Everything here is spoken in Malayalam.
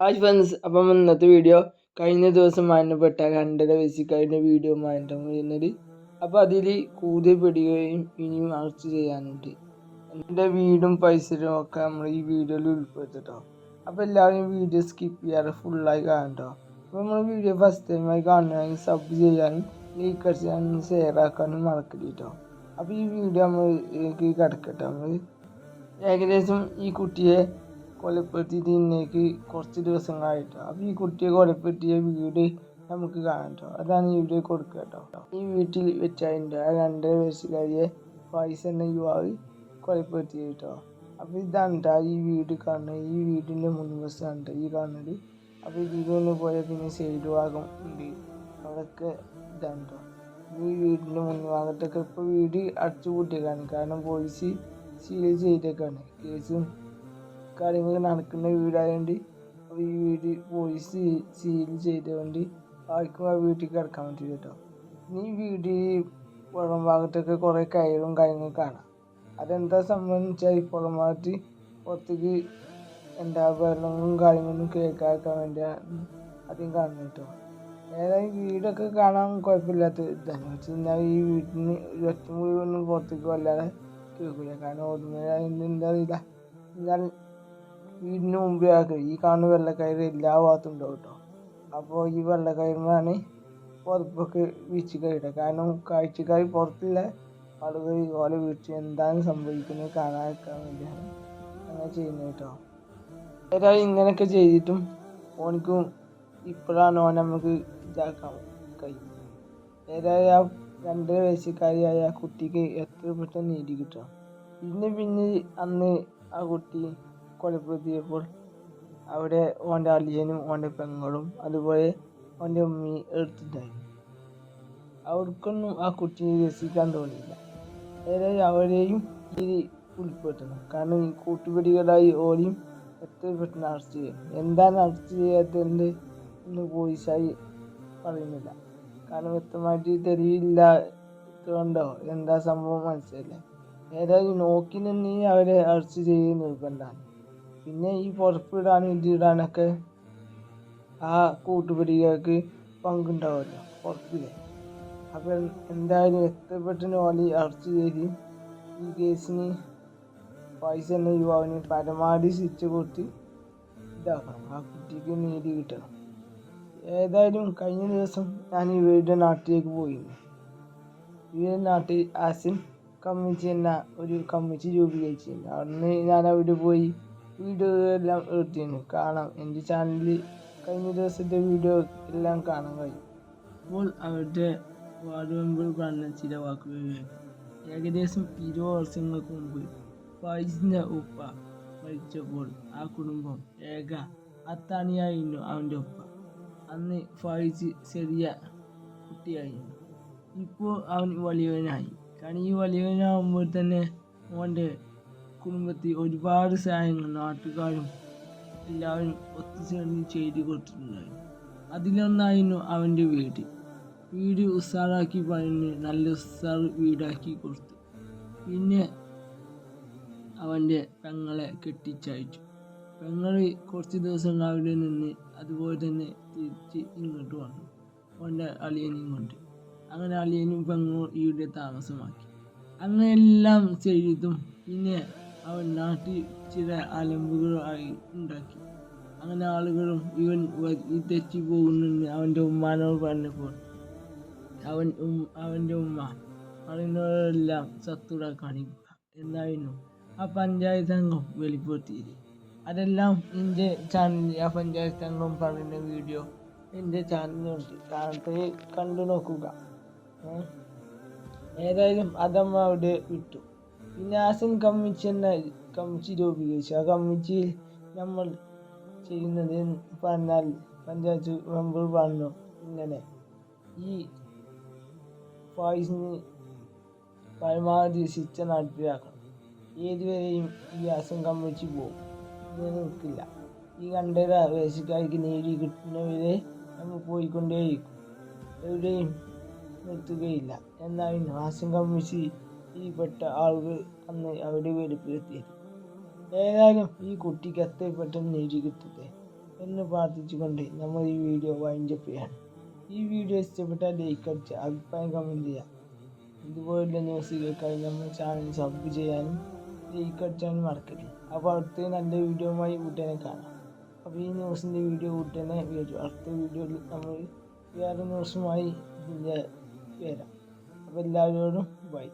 ഹായ് ഫ്രണ്ട്സ് അപ്പം ഇന്നത്തെ വീഡിയോ കഴിഞ്ഞ ദിവസം മാനപ്പെട്ട രണ്ടര കഴിഞ്ഞ വീഡിയോ മാറ്റം വരുന്നത്. അപ്പോൾ അതിൽ കൂടുതൽ പിടിക്കുകയും ഇനിയും അറസ്റ്റ് ചെയ്യാനുണ്ട്. എന്റെ വീടും പൈസയും ഒക്കെ നമ്മൾ ഈ വീഡിയോയിൽ ഉൾപ്പെടുത്തട്ടോ. അപ്പോൾ എല്ലാവരും വീഡിയോ സ്കിപ്പ് ചെയ്യാതെ ഫുള്ളായി കാണട്ടോ. അപ്പോൾ നമ്മൾ വീഡിയോ ഫസ്റ്റ് ടൈമായി കാണുകയാണെങ്കിൽ സബ് ചെയ്യാനും ലൈക്ക് അടിച്ചാനും ഷെയർ ആക്കാനും മറക്കരുത് കേട്ടോ അപ്പോൾ ഈ വീഡിയോ നമ്മൾ കിടക്കട്ടെ. നമ്മൾ ഏകദേശം ഈ കുട്ടിയെ കൊലപ്പെടുത്തിയിട്ട് ഇന്നേക്ക് കുറച്ച് ദിവസങ്ങളായിട്ട്. അപ്പോൾ ഈ കുട്ടിയെ കൊലപ്പെടുത്തിയ വീട് നമുക്ക് കാണാം കേട്ടോ അതാണ് വീഡിയോ കൊടുക്കുക കേട്ടോ ഈ വീട്ടിൽ വെച്ചതിന്റെ ആ രണ്ടര വയസ്സുകാരിയെ ഫൈസ് എന്ന യുവാവ് കൊലപ്പെടുത്തി കേട്ടോ അപ്പോൾ ഇതാണ് കേട്ടോ ഈ വീട് കാണുന്നത്. ഈ വീടിന്റെ മുൻവശമാണ് കേട്ടോ ഈ കാണുന്നത്. അപ്പോൾ ഇതിലൊന്ന് പോയാൽ പിന്നെ സൈഡ് ഭാഗം ഉണ്ട്. അതൊക്കെ ഇതാണ് കേട്ടോ ഈ വീടിന്റെ മുൻഭാഗത്തൊക്കെ ഇപ്പോൾ വീട് അടച്ചു പൂട്ടിയേക്കാണ് കാരണം പോലീസ് സീൽ ചെയ്തേക്കാണ്. കേസും കാര്യങ്ങൾ നടക്കുന്ന വീടായതുകൊണ്ട് ഈ വീട് പോലീസ് സീൽ ചെയ്തുകൊണ്ട് ആർക്കും ആ വീട്ടിൽ കിടക്കാൻ പറ്റില്ല കേട്ടോ ഈ വീട് പുറം ഭാഗത്തൊക്കെ കുറേ കയറും കാര്യങ്ങളും കാണാം. അതെന്താ സംഭവം വെച്ചാൽ ഈ പുറം ഭാഗത്ത് പുറത്തേക്ക് എന്താ വെള്ളങ്ങളും കാര്യങ്ങളും കേൾക്കാക്കാൻ വേണ്ടിയാണ് അധികം കാണുന്നത് കേട്ടോ ഏതായാലും വീടൊക്കെ കാണാൻ കുഴപ്പമില്ലാത്ത ഇതാണ്. വെച്ച് കഴിഞ്ഞാൽ ഈ വീട്ടിന് ഒറ്റ മുഴുവൻ പുറത്തേക്ക് വല്ലാതെ കേൾക്കില്ല കാരണം ഓടുന്ന എന്താ അറിയില്ല. എന്നാൽ വീടിന് മുമ്പേ ആക്കുക ഈ കാണുന്ന വെള്ളക്കയറ് എല്ലാ ഭാഗത്തും ഉണ്ടാവും കേട്ടോ. അപ്പോൾ ഈ വെള്ളക്കയറിനാണ് പുറത്തൊക്കെ വീഴ്ച കഴിയുക കാരണം കാഴ്ചക്കാർ പുറത്തുള്ള ആളുകൾ ഓലെ വീഴ്ച എന്താണ് സംഭവിക്കുന്നത് കാണാതിരിക്കാൻ വേണ്ടിയാണ് അങ്ങനെ ചെയ്യുന്നത് കേട്ടോ. ഏതായാലും ഇങ്ങനെയൊക്കെ ചെയ്തിട്ടും ഓനിക്കും ഇപ്പോഴാണ് ഓൻ നമുക്ക് ഇതാക്കാൻ കഴിയും ഏതായാലും ആ രണ്ടര വയസ്സുകാരിയായ ആ കുട്ടിക്ക് എത്ര പെട്ടെന്ന് നീതി കിട്ടണം ഇതിന് പിന്നെ അന്ന് ആ കുട്ടി കൊലപ്പെടുത്തിയപ്പോൾ അവിടെ ഓന്റെ അളിയനും ഓന്റെ പെങ്ങളും അതുപോലെ ഓന്റെ ഉമ്മി എടുത്തിട്ടുണ്ടായിരുന്നു. അവർക്കൊന്നും ആ കുട്ടിയെ രസിക്കാൻ തോന്നിയില്ല. ഏതായാലും അവരെയും ഇതിൽ ഉൾപ്പെടുത്തണം കാരണം ഈ കൂട്ടുപിടികളായി ഓരെയും എത്ര പെട്ടെന്ന് അറസ്റ്റ് ചെയ്യും? എന്താണ് അറസ്റ്റ് ചെയ്യാത്തത് എന്ന് പോലീസായി പറയുന്നില്ല. കാരണം വ്യക്തമായിട്ട് തെളിവില്ലാത്തതുകൊണ്ടോ എന്താ സംഭവം? മനസ്സിലായില്ല. ഏതായാലും നോക്കി നിന്ന് അവരെ അറസ്റ്റ് ചെയ്യുക നിർബന്ധമാണ് പിന്നെ ഈ പുറപ്പിടാനും ഇതിടാനൊക്കെ ആ കൂട്ടുപിടികൾക്ക് പങ്കുണ്ടാവുമല്ലോ പുറപ്പിൽ അപ്പം എന്തായാലും എത്ര പെട്ടെന്ന് ഓലി അറസ്റ്റ് ചെയ്ത് ഈ കേസിന് പൈസ എന്ന യുവാവിന് പരമാവധി ശിക്ഷ കൊടുത്ത് ഇതാക്കണം. ആ കുട്ടിക്ക് നീതി കിട്ടണം. ഏതായാലും കഴിഞ്ഞ ദിവസം ഞാൻ ഇവരുടെ നാട്ടിലേക്ക് പോയി ഇവരുടെ നാട്ടിൽ ആസിൻ കമ്മിറ്റി എന്ന ഒരു കമ്മിറ്റി രൂപീകരിച്ചിരുന്നു. അന്ന് ഞാൻ അവിടെ പോയി വീഡിയോ എല്ലാം എടുത്തിരുന്നു കാണാം. എന്റെ ചാനലിൽ കഴിഞ്ഞ ദിവസത്തെ വീഡിയോ എല്ലാം കാണാൻ കഴിയും. അപ്പോൾ അവരുടെ വാർഡ് മെമ്പർ പറഞ്ഞ ചില വാക്കുകൾ ഏകദേശം ഇരുപത് വർഷങ്ങൾക്ക് മുമ്പ് ഫൈസിന്റെ ഉപ്പ മരിച്ചപ്പോൾ ആ കുടുംബം ഏക അത്താണിയായിരുന്നു അവന്റെ ഉപ്പ. അന്ന് ഫൈസ് ചെറിയ കുട്ടിയായിരുന്നു. ഇപ്പോൾ അവൻ വലിയവനായി. കാരണം ഈ വലിയവനാകുമ്പോൾ തന്നെ അവന്റെ കുടുംബത്തിൽ ഒരുപാട് സഹായങ്ങൾ നാട്ടുകാരും എല്ലാവരും ഒത്തുചേർന്ന് ചെയ്തു കൊടുത്തിട്ടുണ്ടായിരുന്നു. അതിലൊന്നായിരുന്നു അവന്റെ വീട്. വീട് ഉസാറാക്കി പറഞ്ഞ് നല്ല ഉസാർ വീടാക്കി കൊടുത്തു. പിന്നെ അവന്റെ പെങ്ങളെ കെട്ടിച്ചയച്ചു. പെങ്ങൾ കുറച്ച് ദിവസം അവിടെ നിന്ന് അതുപോലെ തന്നെ തിരിച്ച് ഇങ്ങോട്ട് വന്നു. അവന്റെ അളിയനെയും കൊണ്ട് അങ്ങനെ അളിയനും പെങ്ങളും ഇവിടെ താമസമാക്കി. അങ്ങനെയെല്ലാം ചെയ്തും പിന്നെ അവൻ നാട്ടിൽ ചില അലമ്പുകളായി ഉണ്ടാക്കി. അങ്ങനെ ആളുകളും ഇവൻ തെറ്റി പോകുന്നുണ്ട് അവന്റെ ഉമ്മാനോട് പറഞ്ഞപ്പോൾ അവൻ അവന്റെ ഉമ്മ പറയുന്നവരെല്ലാം സത്തുട കാണിക്കുക എന്നായിരുന്നു. ആ പഞ്ചായത്ത് അംഗം വെളിപ്പെടുത്തിയത്. അതെല്ലാം എന്റെ ചാനലിൽ ആ പഞ്ചായത്ത് അംഗം പറയുന്ന വീഡിയോ എന്റെ ചാനലിലുണ്ട്. ചാനൽ കണ്ടു നോക്കുക. ഏതായാലും അതമ്മ അവിടെ വിട്ടു. ആസിൻ കമ്മിറ്റി എന്ന കമ്മിറ്റി രൂപീകരിച്ചു. ആ കമ്മിറ്റിയിൽ നമ്മൾ ചെയ്യുന്നത് പറഞ്ഞാൽ പഞ്ചായത്ത് മെമ്പർ പറഞ്ഞു ഇങ്ങനെ. ഈ ഫായിസിന് പരമാവധി ശിക്ഷ നടപ്പിലാക്കണം. ഏതുവരെയും ഈ ആസം കമ്മിറ്റി പോകും. നിൽക്കില്ല. ഈ കണ്ടത് വയസ്സുകാർക്ക് നീതി കിട്ടുന്നവരെ നമ്മൾ പോയിക്കൊണ്ടേയിരിക്കും. എവിടെയും നിർത്തുകയില്ല. എന്നാൽ ആസം കമ്മിറ്റി പെട്ട ആളുകൾ അന്ന് അവിടെ വെളിപ്പെടുത്തിയത്. ഏതായാലും ഈ കുട്ടിക്ക് എത്ര പെട്ടെന്ന് കിട്ടട്ടെ എന്ന് പ്രാർത്ഥിച്ചുകൊണ്ട് നമ്മൾ ഈ വീഡിയോ വൈൻഡപ്പ് ഈ വീഡിയോ ഇഷ്ടപ്പെട്ടാൽ ലൈക്ക് അടിച്ച് അഭിപ്രായം കമന്റ് ചെയ്യാം ഇതുപോലുള്ള ന്യൂസ് കേൾക്കാൻ നമ്മൾ ചാനൽ സബ് ചെയ്യാനും ലൈക്ക് അടിച്ചാലും മറക്കരുത്. അപ്പോൾ അടുത്ത നല്ല വീഡിയോയുമായി കൂട്ടനെ കാണാം. അപ്പോൾ ഈ ന്യൂസിന്റെ വീഡിയോ കൂട്ടനെ വരും അടുത്ത വീഡിയോയിൽ നമ്മൾ വേറെ ന്യൂസുമായി ഇതിന്റെ വരാം. അപ്പോൾ എല്ലാവരോടും ബൈ